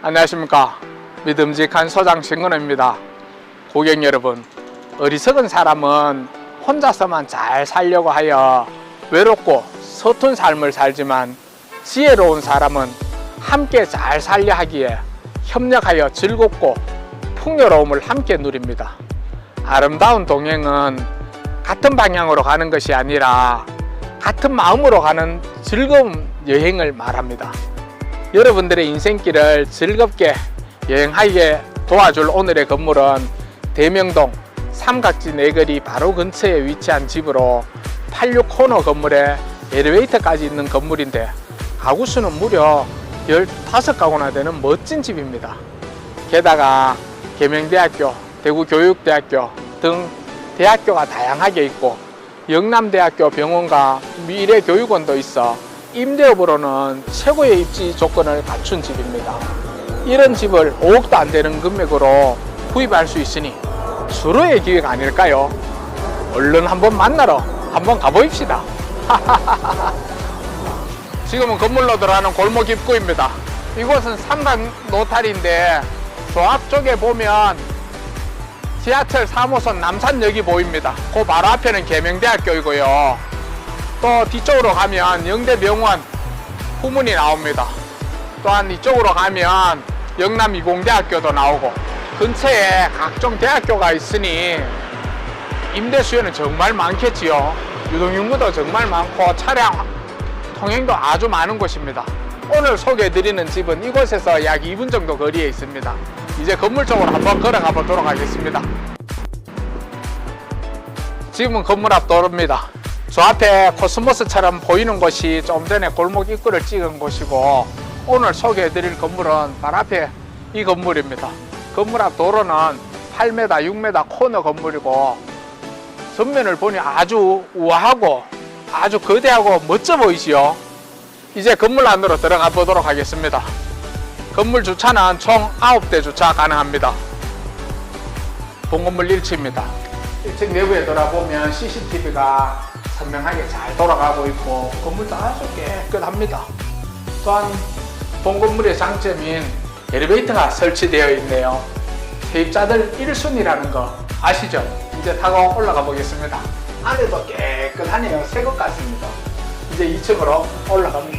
안녕하십니까. 믿음직한 소장 신근호입니다. 고객 여러분 어리석은 사람은 혼자서만 잘 살려고 하여 외롭고 서툰 삶을 살지만 지혜로운 사람은 함께 잘 살려 하기에 협력하여 즐겁고 풍요로움을 함께 누립니다. 아름다운 동행은 같은 방향으로 가는 것이 아니라 같은 마음으로 가는 즐거운 여행을 말합니다 여러분들의 인생길을 즐겁게 여행하게 도와줄 오늘의 건물은 대명동 삼각지 네거리 바로 근처에 위치한 집으로 86 코너 건물에 엘리베이터까지 있는 건물인데 가구 수는 무려 15가구나 되는 멋진 집입니다. 게다가 계명대학교, 대구교육대학교 등 대학교가 다양하게 있고 영남대학교 병원과 미래교육원도 있어 임대업으로는 최고의 입지 조건을 갖춘 집입니다. 이런 집을 5억도 안 되는 금액으로 구입할 수 있으니 수로의 기회가 아닐까요? 얼른 한번 만나러 한번 가보입시다. 지금은 건물로 들어가는 골목 입구입니다. 이곳은 삼각 노탈인데 저 앞쪽에 보면 지하철 3호선 남산역이 보입니다. 그 바로 앞에는 계명대학교이고요. 또 뒤쪽으로 가면 영대병원 후문이 나옵니다. 또한 이쪽으로 가면 영남이공대학교도 나오고 근처에 각종 대학교가 있으니 임대 수요는 정말 많겠지요. 유동인구도 정말 많고 차량 통행도 아주 많은 곳입니다. 오늘 소개해드리는 집은 이곳에서 약 2분 정도 거리에 있습니다. 이제 건물 쪽으로 한번 걸어가 보도록 하겠습니다. 지금은 건물 앞 도로입니다. 저 앞에 코스모스처럼 보이는 곳이 좀 전에 골목 입구를 찍은 곳이고 오늘 소개해드릴 건물은 바로 앞에 이 건물입니다. 건물 앞 도로는 8m, 6m 코너 건물이고 전면을 보니 아주 우아하고 아주 거대하고 멋져 보이지요. 이제 건물 안으로 들어가 보도록 하겠습니다. 건물 주차는 총 9대 주차 가능합니다. 본건물 1층입니다. 1층 내부에 돌아보면 CCTV가 선명하게 잘 돌아가고 있고 건물도 아주 깨끗합니다. 또한 본 건물의 장점인 엘리베이터가 설치되어 있네요. 세입자들 1순위라는 거 아시죠? 이제 타고 올라가 보겠습니다. 안에도 깨끗하네요. 새 것 같습니다. 이제 2층으로 올라갑니다.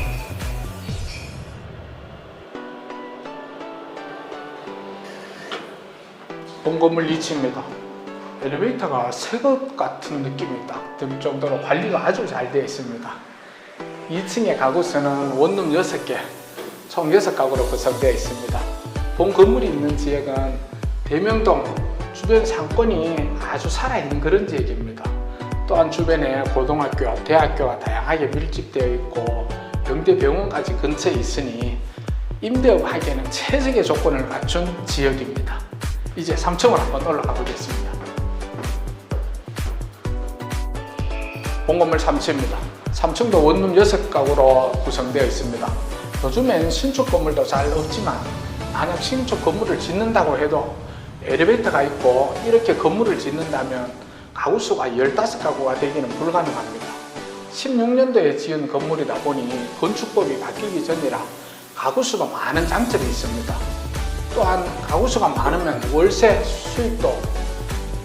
본건물 2층입니다. 엘리베이터가 새 것 같은 느낌이 딱 들 정도로 관리가 아주 잘 되어 있습니다. 2층의 가구수는 원룸 6개, 총 6가구로 구성되어 있습니다. 본 건물이 있는 지역은 대명동 주변 상권이 아주 살아있는 그런 지역입니다. 또한 주변에 고등학교, 대학교가 다양하게 밀집되어 있고 병대병원까지 근처에 있으니 임대업 하기에는 최적의 조건을 갖춘 지역입니다. 이제 3층으로 한번 올라가 보겠습니다. 본건물 3층입니다. 3층도 원룸 6가구로 구성되어 있습니다. 요즘엔 신축 건물도 잘 없지만 만약 신축 건물을 짓는다고 해도 엘리베이터가 있고 이렇게 건물을 짓는다면 가구 수가 15가구가 되기는 불가능합니다. 16년도에 지은 건물이다 보니 건축법이 바뀌기 전이라 가구 수가 많은 장점이 있습니다. 또한 가구 수가 많으면 월세 수입도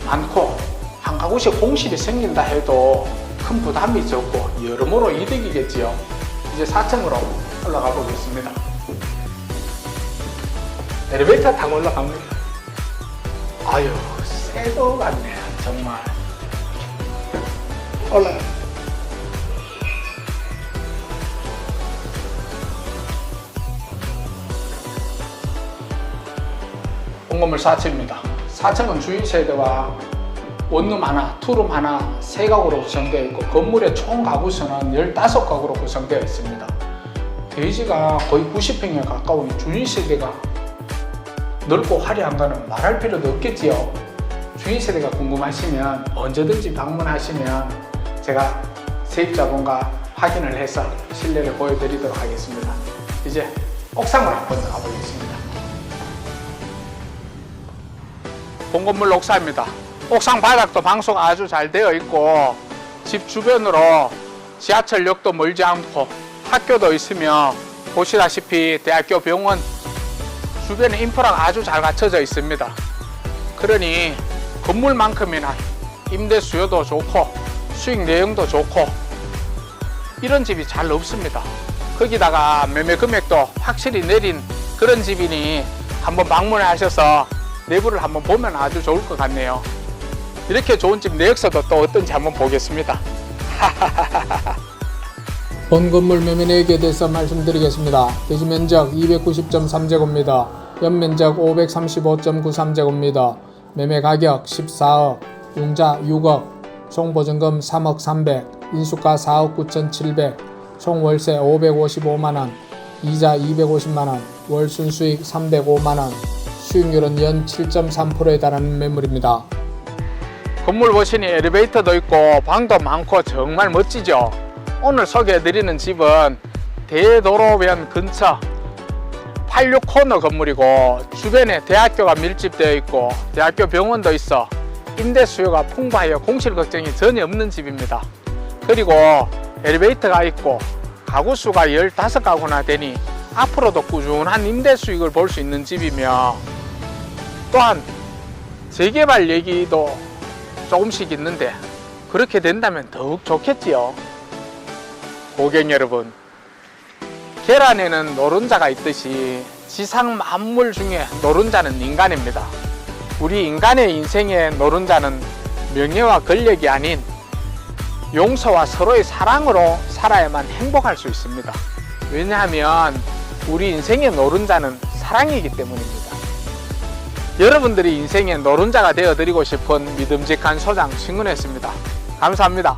많고 한 가구씩 공실이 생긴다 해도 큰 부담이 적고 여러모로 이득이겠지요. 이제 4층으로 올라가 보겠습니다. 엘리베이터 타고 올라갑니다. 아유, 새도 같네, 정말. 올라가. 본건물 4층입니다. 4층은 주인 세대와 원룸 하나, 투룸 하나, 세 가구로 구성되어 있고 건물의 총 가구 수는 15가구로 구성되어 있습니다. 대지가 거의 90평에 가까운 주인 세대가 넓고 화려한 거는 말할 필요도 없겠지요. 주인 세대가 궁금하시면 언제든지 방문하시면 제가 세입자분과 확인을 해서 실내를 보여드리도록 하겠습니다. 이제 옥상으로 한번 가보겠습니다. 본 건물 옥상입니다. 옥상 바닥도 방수가 아주 잘 되어 있고 집 주변으로 지하철역도 멀지 않고 학교도 있으며 보시다시피 대학교 병원 주변에 인프라가 아주 잘 갖춰져 있습니다. 그러니 건물만큼이나 임대 수요도 좋고 수익 내용도 좋고 이런 집이 잘 없습니다. 거기다가 매매 금액도 확실히 내린 그런 집이니 한번 방문을 하셔서 내부를 한번 보면 아주 좋을 것 같네요. 이렇게 좋은 집 내역서도 또 어떤지 한번 보겠습니다. 본 건물 매매 내역에 대해서 말씀드리겠습니다. 대지 면적 290.3제곱미터, 연면적 535.93제곱미터, 매매 가격 14억, 융자 6억, 총 보증금 3억 300, 인수가 4억 9,700, 총 월세 555만원, 이자 250만원, 월 순수익 305만원, 수익률은 연 7.3%에 달하는 매물입니다. 건물 보시니 엘리베이터도 있고 방도 많고 정말 멋지죠. 오늘 소개해드리는 집은 대도로변 근처 86 코너 건물이고 주변에 대학교가 밀집되어 있고 대학교 병원도 있어 임대 수요가 풍부하여 공실 걱정이 전혀 없는 집입니다. 그리고 엘리베이터가 있고 가구 수가 15가구나 되니 앞으로도 꾸준한 임대 수익을 볼 수 있는 집이며 또한 재개발 얘기도 조금씩 있는데 그렇게 된다면 더욱 좋겠지요. 고객 여러분, 계란에는 노른자가 있듯이 지상 만물 중에 노른자는 인간입니다. 우리 인간의 인생의 노른자는 명예와 권력이 아닌 용서와 서로의 사랑으로 살아야만 행복할 수 있습니다. 왜냐하면 우리 인생의 노른자는 사랑이기 때문입니다. 여러분들이 인생의 노른자가 되어드리고 싶은 믿음직한 소장 신근했습니다. 감사합니다.